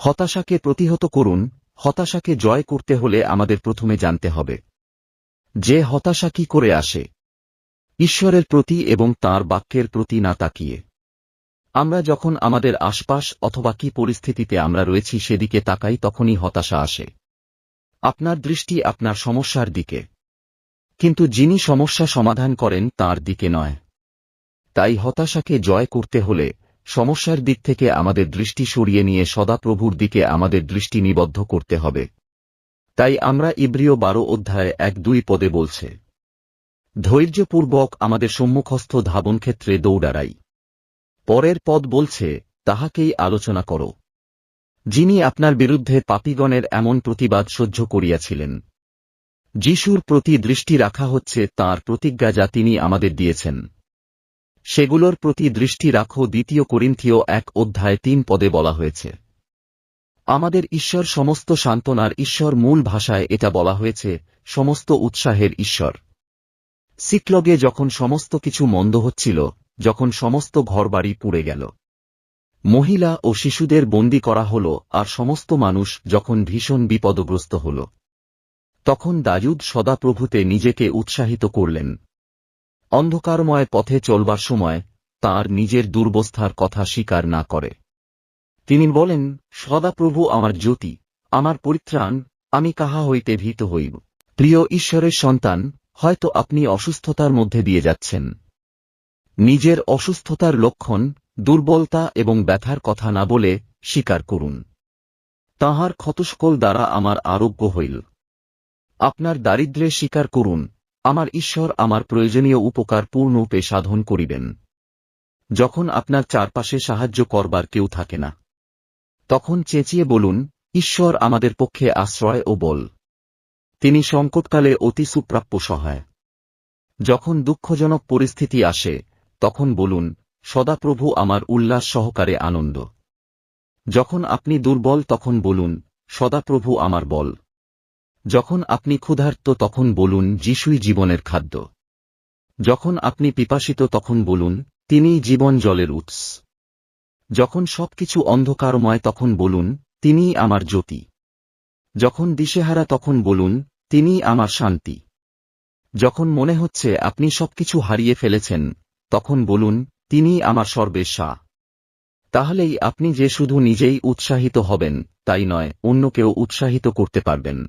হতাশাকে প্রতিহত করুন, হতাশাকে জয় করতে হলে আমাদের প্রথমে জানতে হবে, যে হতাশা কি করে আসে। ঈশ্বরের প্রতি এবং তার বাক্যের প্রতি না তাকিয়ে। আমরা যখন আমাদের আশপাশ অথবা কি পরিস্থিতিতে আমরা রয়েছি সেদিকে তাকাই তখনই হতাশা আসে। আপনার দৃষ্টি আপনার সমস্যার দিকে। কিন্তু যিনি সমস্যা সমাধান করেন তার দিকে নয়। তাই হতাশাকে জয় করতে হলে সমস্যার দিক থেকে আমাদের দৃষ্টি সরিয়ে নিয়ে সদাপ্রভুর দিকে আমাদের দৃষ্টি নিবদ্ধ করতে হবে। তাই আমরা ইব্রিয় বারো অধ্যায় এক দুই পদে বলছে, ধৈর্যপূর্বক আমাদের সম্মুখস্থ ধাবনক্ষেত্রে দৌড়ারাই। পরের পদ বলছে, তাহাকেই আলোচনা করো। যিনি আপনার বিরুদ্ধে পাপিগণের এমন প্রতিবাদ সহ্য করিয়াছিলেন। যিশুর প্রতি দৃষ্টি রাখা হচ্ছে তার প্রতিজ্ঞা যা তিনি আমাদের দিয়েছেন। সেগুলোর প্রতি দৃষ্টি রাখো দ্বিতীয় করিন্থীয় এক অধ্যায় তিন পদে বলা হয়েছে। আমাদের ঈশ্বর সমস্ত সান্ত্বনার ঈশ্বর মূল ভাষায় এটা বলা হয়েছে, সমস্ত উৎসাহের ঈশ্বর। সিকলগে যখন সমস্ত কিছু মন্দ হচ্ছিল, যখন সমস্ত ঘরবাড়ি পুড়ে গেল। মহিলা ও শিশুদের বন্দি করা হল, আর সমস্ত মানুষ যখন ভীষণ বিপদগ্রস্ত হল। তখন দায়ুদ সদাপ্রভুতে নিজেকে উৎসাহিত করলেন। অন্ধকারময় পথে চলবার সময় তার নিজের দুর্বস্থার কথা স্বীকার না করে। তিনি বলেন, সদাপ্রভু আমার জ্যোতি, আমার পরিত্রাণ, আমি কাহা হইতে ভীত হইব। প্রিয় ঈশ্বরের সন্তান, হয়তো আপনি অসুস্থতার মধ্যে দিয়ে যাচ্ছেন। নিজের অসুস্থতার লক্ষণ, দুর্বলতা এবং ব্যথার কথা না বলে স্বীকার করুন। তাহার ক্ষতস্কল দ্বারা আমার আরোগ্য হইল। আপনার দারিদ্র্যে স্বীকার করুন আমার ঈশ্বর আমার প্রয়োজনীয় উপকার পূর্ণরূপে সাধন করিবেন। যখন আপনার চারপাশে সাহায্য করবার কেউ থাকে না। তখন চেঁচিয়ে বলুন, ঈশ্বর আমাদের পক্ষে আশ্রয় ও বল। তিনি সংকটকালে অতি সুপ্রাপ্য সহায়। যখন দুঃখজনক পরিস্থিতি আসে, তখন বলুন, সদাপ্রভু আমার উল্লাস সহকারে আনন্দ। যখন আপনি দুর্বল, তখন বলুন, সদাপ্রভু আমার বল। যখন আপনি ক্ষুধার্ত তখন বলুন, যিশুই জীবনের খাদ্য। যখন আপনি পিপাসিত তখন বলুন, তিনিই জীবন জলের উৎস। যখন সবকিছু অন্ধকারময় তখন বলুন, তিনিই আমার জ্যোতি। যখন দিশেহারা তখন বলুন, তিনিই আমার শান্তি। যখন মনে হচ্ছে আপনি সবকিছু হারিয়ে ফেলেছেন, তখন বলুন, তিনিই আমার সর্বেশা তাহলেই আপনি যে শুধু নিজেই উৎসাহিত হবেন, তাই নয় অন্যকেও উৎসাহিত করতে পারবেন।